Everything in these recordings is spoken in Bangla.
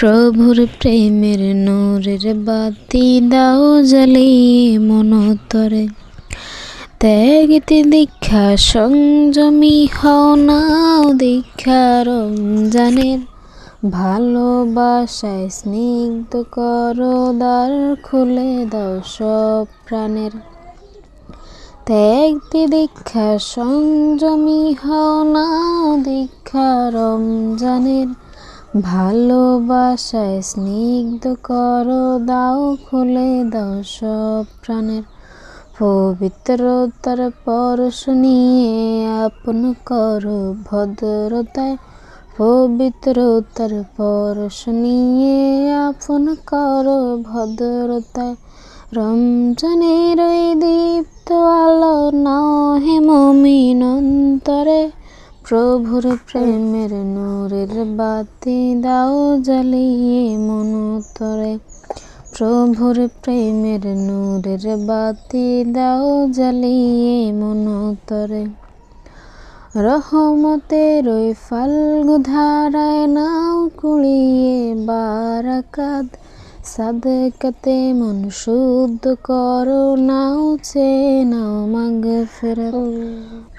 প্রভুর প্রেমের নূরের বাতি দাও জ্বালিয়ে মনতরে। ত্যাগিতে দীক্ষা সংযমী হও নাও দীক্ষা রমজানের। ভালোবাসায় স্নিগ্ধ করো, দ্বার খুলে দাও সব প্রাণের। ত্যাগতে দীক্ষা সংযমী হও নাও দীক্ষা রমজানের। ভালোবাসায় স্নিগ্ধ করো, দাও খুলে, দাও সব প্রাণের পবিত্রতার পরশ নিয়ে আপন করো ভদ্রতায় পবিত্রতার পরশ নিয়ে আপন করো ভদ্রতায়। রমজানের দীপ্ত আলো নাও হে মমিন অন্তরে প্রভুর প্রেমের নূরের বাতি দাও জ্বালিয়ে মনতরে প্রভুর প্রেমের নূরের বাতি দাও জ্বালিয়ে মনতরে রহমতের ওই ফাল্গু ধারায় নাও কুড়িয়ে বারাকাত সাদকাতে মন শুদ্ধ করো, নাও চে নাও মাগ ফেরত।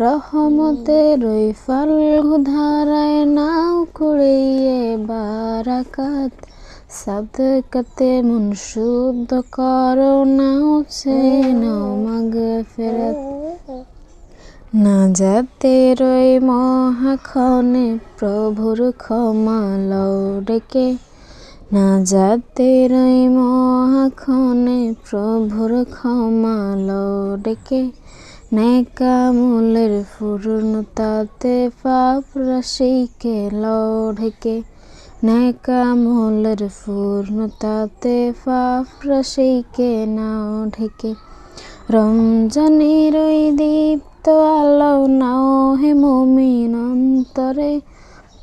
রহমতের ওই ফাল্গু ধারায়, নাও কুড়িয়ে বারাকাত। সাদকাতে মন শুদ্ধ করো, নাও চে নাও মাগ ফেরত। না যাতে রই মহাক্ষণে প্রভুর ক্ষমা লও ডেকে। না যাতে রই মহাক্ষণে প্রভুর ক্ষমা লও ডেকে নেকামূলের পূর্ণতাতে পাপ রাশিকে লও ঢেকে নেকামূলের পূর্ণতাতে পাপ রাশিকে নাও ঢেকে। রমজানের ওই দীপ্ত আলো নাও হে মমিন অন্তরে